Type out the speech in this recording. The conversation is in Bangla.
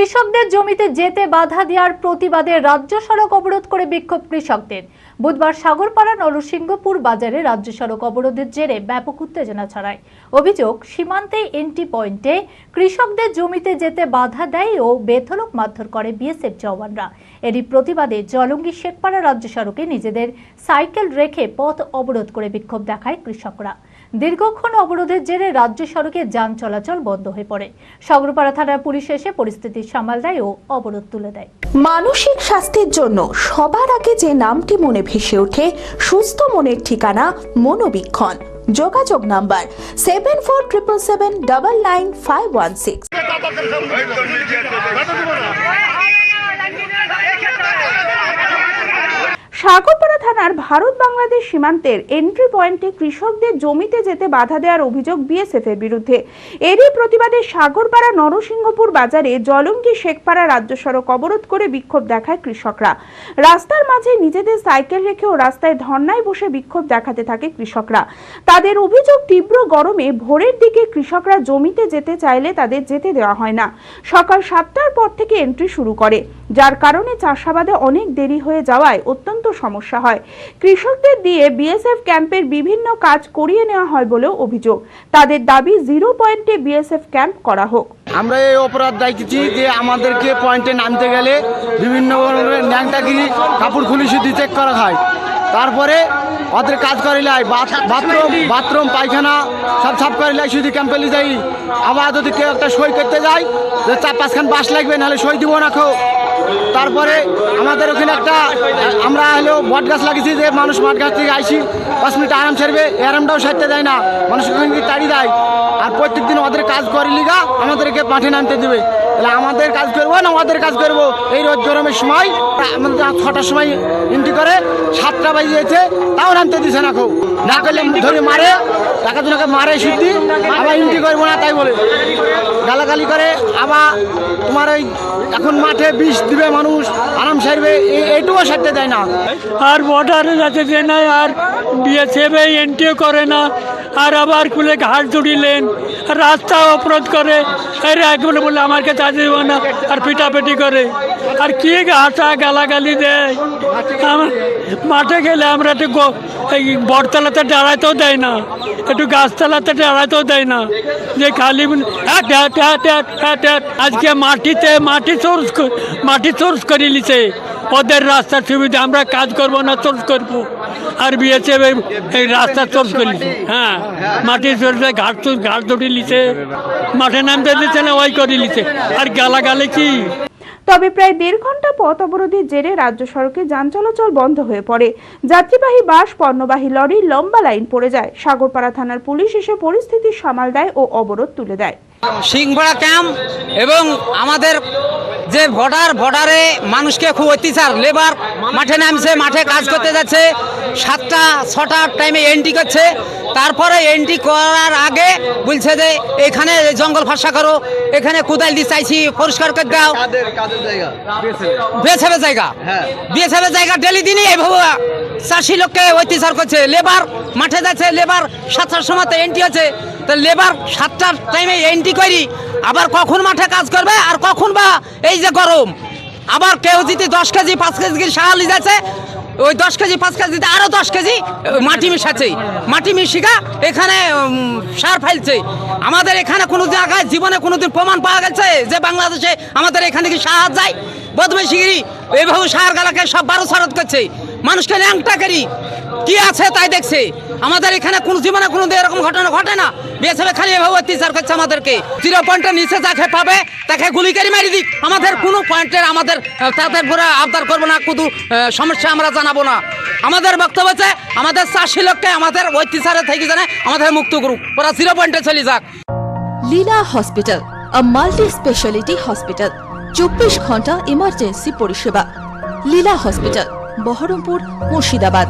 কৃষকদের জমিতে যেতে বাধা দেওয়ার প্রতিবাদে রাজ্য সড়ক অবরোধ করে বিক্ষোভ কৃষকদের। বুধবার সাগরপাড়া, নরসিংহপুর বাজারে রাজ্য সড়ক অবরোধের জেরে ব্যাপক উত্তেজনা ছড়ায়। অভিযোগ, সীমান্তে এন্ট্রি পয়েন্টে কৃষকদের জমিতে যেতে বাধা দেয় ও বেধলক মারধর করে বিএসএফ জওয়ানরা। এরই প্রতিবাদে জলঙ্গি শেখপাড়া রাজ্য সড়কে নিজেদের সাইকেল রেখে পথ অবরোধ করে বিক্ষোভ দেখায় কৃষকরা। দীর্ঘক্ষণ অবরোধের জেরে রাজ্য সড়কে যান চলাচল বন্ধ হয়ে পড়ে। সাগরপাড়া থানার পুলিশ এসে পরিস্থিতি সামাল দেয় ও অবরোধ তুলে দেয়। মানসিক স্বাস্থ্যের জন্য সবার আগে যে নামটি মনে ভেসে ওঠে সুস্থ মনের ঠিকানা মনোবীক্ষণ। যোগাযোগ number seven four triple seven double nine five one six. Sagarpara থানার ভারত বাংলাদেশ সীমান্তের এন্ট্রি পয়েন্টে কৃষকদের জমিতে যেতে বাধা দেওয়ার অভিযোগ বিএসএফ এর বিরুদ্ধে। এরই প্রতিবাদে সাগরপাড়া নরসিংহপুর বাজারে জলঙ্গি শেখপাড়া রাজ্য সড়ক অবরোধ করে বিক্ষোভ দেখায় কৃষকরা। রাস্তার মাঝে নিজেদের সাইকেল রেখেও রাস্তায় ধর্নায় বসে বিক্ষোভ দেখাতে থাকে কৃষকরা। তাদের অভিযোগ তীব্র গরমে ভোরের দিকে কৃষকরা জমিতে যেতে চাইলে তাদের যেতে দেওয়া হয় না। সকাল সাতটার পর থেকে এন্ট্রি শুরু করে। যার কারণে চাষাবাদে অনেক দেরি হয়ে যাওয়ায় অত্যন্ত সমস্যা হয়। কৃষকদের দিয়ে বিএসএফ ক্যাম্পের বিভিন্ন কাজ করিয়ে নেওয়া হয় বলেও অভিযোগ। তাদের দাবি জিরো পয়েন্টে বিএসএফ ক্যাম্প করা হোক। আমরা এই অপরাধ দেখেছি যে আমাদেরকে পয়েন্টে নামতে গেলে বিভিন্ন ন্যাংটাগিরি, কাপড় খুলি শুধু চেক করা হয়। তারপরে ওদের কাজ করিলাই বাথরুম বাথরুম, পায়খানা, সব সাফ করিলাই শুধু ক্যাম্পেলি যাই। আবার যদি কেউ একটা সই করতে যাই চার পাঁচখান বাস লাগবে, নাহলে সই দিব না খো তারপরে আমাদের ওখানে একটা, আমরা হলো বট গাছ লাগিয়েছি যে মানুষ বট গাছ থেকে আইসি, পাঁচ মিনিট আরাম সারবে আরামটাও সারতে দেয় না। মানুষ ওখানে তাড়ি দেয়। আর প্রত্যেক দিন ওদের কাজ করি লিগা আমাদেরকে মাঠে নামতে দেবে। তাহলে আমাদের কাজ করব না ওদের কাজ করব? এই রোদ গরমের সময় আমাদের ছটার সময় এন্ট্রি করে, সাতটা বাজিয়েছে, তাও নামতে দিছে না খুব না করলে ধরে মারে, টাকা জনকে মারে শুদ্ধি, আবার এন্ট্রি করব না তাই বলে। গালাগালি করে, আবার তোমার ওই এখন মাঠে বিষ দিবে মানুষ, আরাম সারবে এই- এইটুকু সারতে দেয় না। আর বর্ডারে যাতে দেয় না আর বিএসএফ এন্ট্রিও করে না, আর আবার খুলে ঘাট জুড়িলেন, রাস্তা অপরাধ করে, এরা একবারে বলে আমার কাছে আসতে দেবো না, আর পিটাপিটি করে। আর কি ঘাটা গালাগালি দেয়? আমার মাঠে গেলে আমরা একটু বটতলাতে দাঁড়াতেও দেয় না। একটু গাছতলাতে দাঁড়াতেও দেয় না। যে খালি। আজকে মাটিতে মাটি সোর্স মাটি সোর্স করে নিছে। ওদের রাস্তার সুবিধা, আমরা কাজ করব না সোর্স করব। আর বিএসএফ এই রাস্তা সোর্স করে হ্যাঁ মাটি সোর্সে ঘাট ঘাট ধরে নিছে। মাঠে নামতে দিচ্ছে না, ওই করে নিছে। আর গালাগালে কি? তবে প্রায় দেড় ঘণ্টা পথ অবরোধের জেরে রাজ্য সড়কে যান চলাচল বন্ধ হয়ে পড়ে। যাত্রীবাহী বাস, পণ্যবাহী লরির লম্বা লাইন পড়ে যায়। সাগরপাড়া থানার পুলিশ এসে পরিস্থিতি সামাল দেয় ও অবরোধ তুলে দেয়। সিংভরা ক্যাম্প এবং আমাদের যে ভোটার, ভোটারে মানুষকে খুব অত্যাচার, লেবার মাঠে নামছে, মাঠে কাজ করতে যাচ্ছে, সাতটা ছটার টাইমে এন্ট্রি করছে। তারপরে এন্ট্রি করার আগে বলছে যে এখানে জঙ্গল ফাঁসা করো এখানে কোদাল দিয়ে চাইছি পরিষ্কার করে দাও। বিএসএফ জায়গা? বিএসএফ জায়গা। ডেলি দিনই এইভাবে চাষি লোককে অত্যাচার করছে। লেবার মাঠে যাচ্ছে লেবার সাতটার সময় তো এন্ট্রি আছে। তো লেবার সাতটার টাইমে এন্ট্রি করি আবার কখন মাঠে কাজ করবে আর কখন বা এই যে গরম? আবার কেউ যদি দশ কেজি পাঁচ কেজি সাহালি যাচ্ছে ওই দশ কেজি, পাঁচ কেজি দিতে আরও দশ কেজি মাটি মিশাচ্ছে। মাটি মিশিকা এখানে সার ফেলছে। আমাদের এখানে কোনো জায়গায় জীবনে কোনোদিন প্রমাণ পাওয়া গেছে যে বাংলাদেশে আমাদের এখানে কি সাহায্য যায়? বদমেশিগিরি এইভাবে সার গালাকে সব বারো সারত করছে। মানুষকে ন্যাংটা করি। কি আছে তাই দেখছে? আমাদের এখানে কোন জীবনে কোনো এরকম ঘটনা ঘটে না। বিএসএফ খালি এভাবে অত্যাচার করছে আমাদেরকে। জিরো পয়েন্টের নিচে যাকে পাবে, তাকে গুলি করে মারি দিক। আমাদের কোনো পয়েন্টের আমাদের তাদের পুরো আবদার করব না, কোনো সমস্যা আমরা জানাব না। আমাদের বক্তব্য হচ্ছে, আমাদের চাষি লোককে আমাদের অত্যাচারে থেকে জানে, আমাদের মুক্ত করুক। ওরা জিরো পয়েন্টে চলে যাক। Leela hospital multi speciality hospital, চব্বিশ ঘণ্টা ইমার্জেন্সি পরিষেবা। লীলা হসপিটাল, বহরমপুর, মুর্শিদাবাদ।